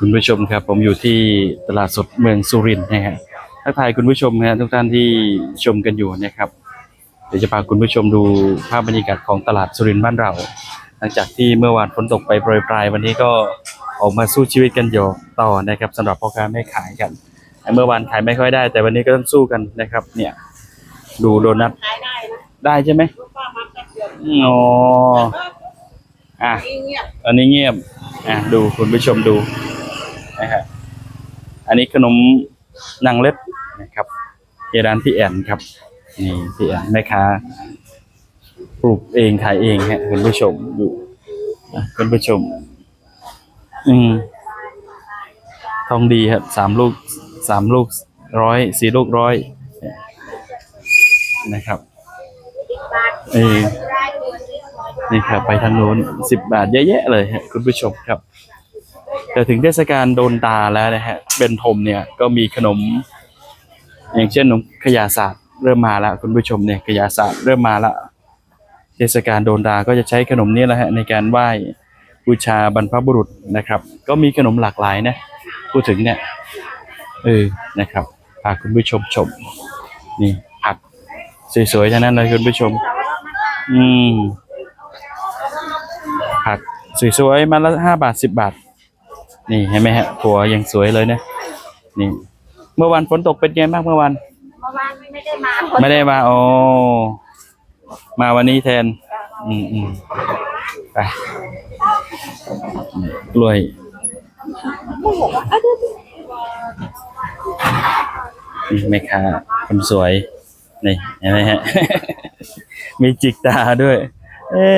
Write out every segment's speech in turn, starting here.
คุณผู้ชมครับ ผมอยู่ที่ตลาดสดเมืองสุรินทร์นะฮะทักทายคุณผู้ชมนะทุกท่านที่ชมกันอยู่นะครับ เดี๋ยวจะพาคุณผู้ชมดูภาพบรรยากาศของตลาดสุรินทร์บ้านเรา หลังจากที่เมื่อวานฝนตกไปโปรยปลายวันนี้ก็ออกมาสู้ชีวิตกันอยู่ต่อนะครับสำหรับพ่อค้าแม่ขายกัน เมื่อวานขายไม่ค่อยได้ แต่วันนี้ก็ต้องสู้กันนะครับ เนี่ย ดูโดนัทได้นะได้ใช่ไหมอ๋ออะนี่เงียบอันนี้เงียบ อะ ดูคุณผู้ชมดู นะฮะอันนี้ขนมนางเล็ดนะครับที่ร้านพี่แอนครับนี่พี่แอนแม่ค้าปลูกเองขายเองฮะคุณผู้ชมดูอ่คุณผู้ชม อืมทองดีครับสามลูกสามลูกร้อยสี่ลูกร้อยนะครับเออนี่ครับไปทางโน้นสิบบาทเยอะแยะเลยฮะคุณผู้ชมครับ แต่ถึงเทศกาลโดนตาแล้วนะฮะเบนทมเนี่ยก็มีขนม อย่างเช่นขนมขยาศาสตร์เริ่มมาแล้วคุณผู้ชมเนี่ยขยาศาสตร์เริ่มมาแล้วเทศกาลโดนตาก็จะใช้ขนมนี้แหละฮะในการไหว้บูชาบรรพบุรุษนะครับ ก็มีขนมหลากหลายนะพูดถึงเนี่ยเออนะครับพาคุณผู้ชมชมนี่ผักสวยๆทั้งนั้นเลยคุณผู้ชม อืมผักสวยๆมาละห้าบาทสิบบาท นี่เห็นไหมฮะถั่วยังสวยเลยนะนี่ เมื่อวานฝนตกเป็นไงบ้างเมื่อวานเมื่อวานไม่ได้มาไม่ได้มาโอ้มาวันนี้แทน อืมอืมไปนี่กล้วยนี่แม่ค้าคนสวย นี่เห็นไหมฮะ มีจิกตาด้วย เอ๊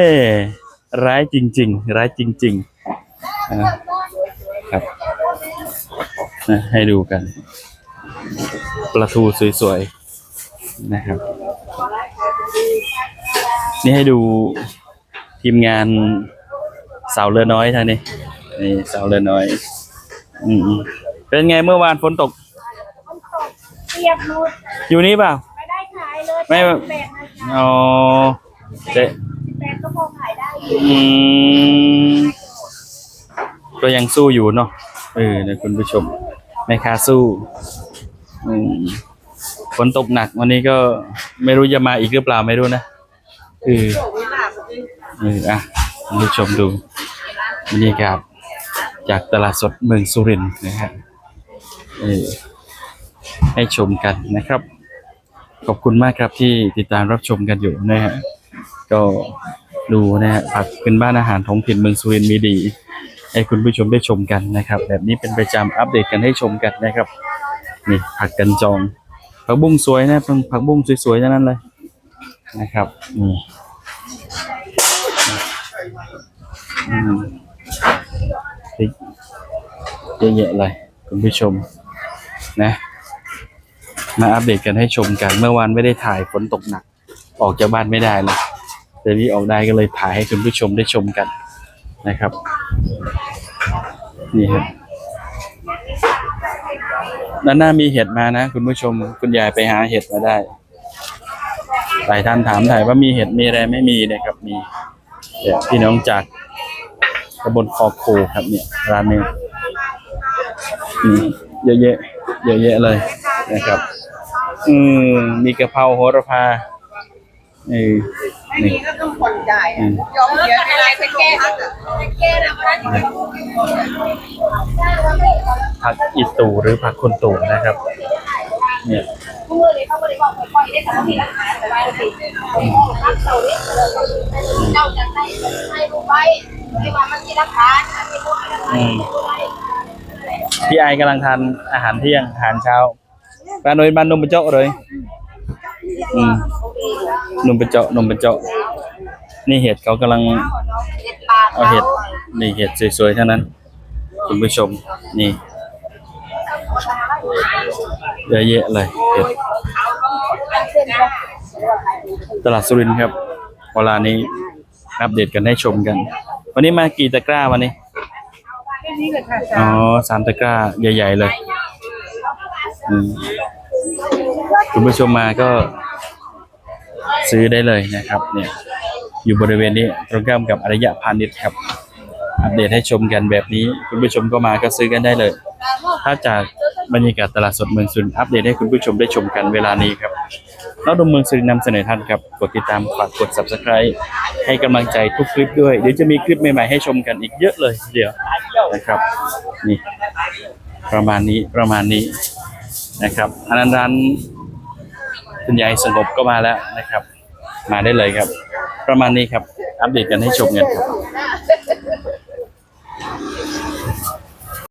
ร้ายจริง ๆ ร้ายจริงๆนะครับ นะให้ดูกันปลาทูสวยๆนะครับ นี่ให้ดูทีมงานสาวเรือน้อยทางนี้นี่สาวเรือน้อย อืมๆเป็นไงเมื่อวานฝนตก เปียกหมดอยู่นี่เปล่า ไม่ได้ขายเลยไม่ แปดนะอ๋อเจ๊แปดก็พอขายได้อยู่อืมก็ยังสู้อยู่เนาะเออนะคุณผู้ชม แม่ค้าสู้ฝนตกหนักวันนี้ก็ไม่รู้จะมาอีกหรือเปล่าไม่รู้นะเอออ้ยหนาบจริงเอออะผู้ชมดูบรรยากาศจากตลาดสดเมืองสุรินทร์นะฮะเออให้ชมกันนะครับ ขอบคุณมากครับที่ติดตามรับชมกันอยู่นะฮะก็ดูนะฮะผักเป็นบ้านอาหารท้องถิ่นเมืองสุรินทร์มีดี ให้คุณผู้ชมได้ชมกันนะครับ แบบนี้เป็นประจำอัปเดตกันให้ชมกันนะครับนี่ผักกันจอง ผักบุ้งสวยนะผักบุ้งสวยๆทั้งนั้นเลยนะครับนี่เยอะแยะเลยคุณผู้ชมนะมาอัปเดตกันให้ชมกันเมื่อวานไม่ได้ถ่ายฝนตกหนัก ออกจากบ้านไม่ได้เลยแต่นี้ออกได้ก็เลยถ่ายให้คุณผู้ชมได้ชมกันนะครับ นี่ฮะด้านหน้ามีเห็ดมานะคุณผู้ชมคุณยายไปหาเห็ดมาได้หลายท่านถามถ่ายว่ามีเห็ดมีอะไรไม่มีนะครับ มีเนี่ยพี่น้องจากตำบลคอโคครับเนี่ยร้านนี้อืมเยอะแยะเยอะแยะเลยนะครับ อืมมีกะเพราโหระพาเออไม่นี่มีก็ต้องผ่อนจ่ายอืมยอมเสียอะไรไปแก้ไปแก้นะวันนั้น ผักอีตูหรือผักคนตูนะครับนี่พี่ไอกำลังทานอาหารเที่ยงอาหารเช้าปลาโนยมันนมเจาะเลยนมเจาะนมเจาะนี่เห็ดเขากำลังเอาเห็ดนี่เห็ดสวยๆทั้งนั้นคุณผู้ชมนี่ เยอะแยะเลยเห็ดตลาดสุรินทร์ครับ เวลานี้อัปเดตกันให้ชมกัน วันนี้มากี่ตะกร้าวันนี้นี่เลยค่ะอ๋อสามตะกร้าใหญ่ ๆ เลยอืมคุณผู้ชมมาก็ซื้อได้เลยนะครับ เนี่ย อยู่บริเวณนี้ตรงข้ามกับอารยะพาณิชย์ครับ อัปเดตให้ชมกันแบบนี้ คุณผู้ชมก็มาก็ซื้อกันได้เลย ถ้าจาก บรรยากาศตลาดสดเมืองสุรินทร์อัปเดตให้คุณผู้ชมได้ชมกันเวลานี้ครับแล้วดมเมืองสุรินทร์นำเสนอท่านครับกดติดตามฝากกด subscribe ให้กำลังใจทุกคลิปด้วย เดี๋ยวจะมีคลิปใหม่ๆให้ชมกันอีกเยอะเลยเดี๋ยวนะครับนี่ประมาณนี้ประมาณนี้นะครับอันนั้นร้านคุณยายสงบก็มาแล้วนะครับ มาได้เลยครับ ประมาณนี้ครับ อัปเดตกันให้ชมกันครับ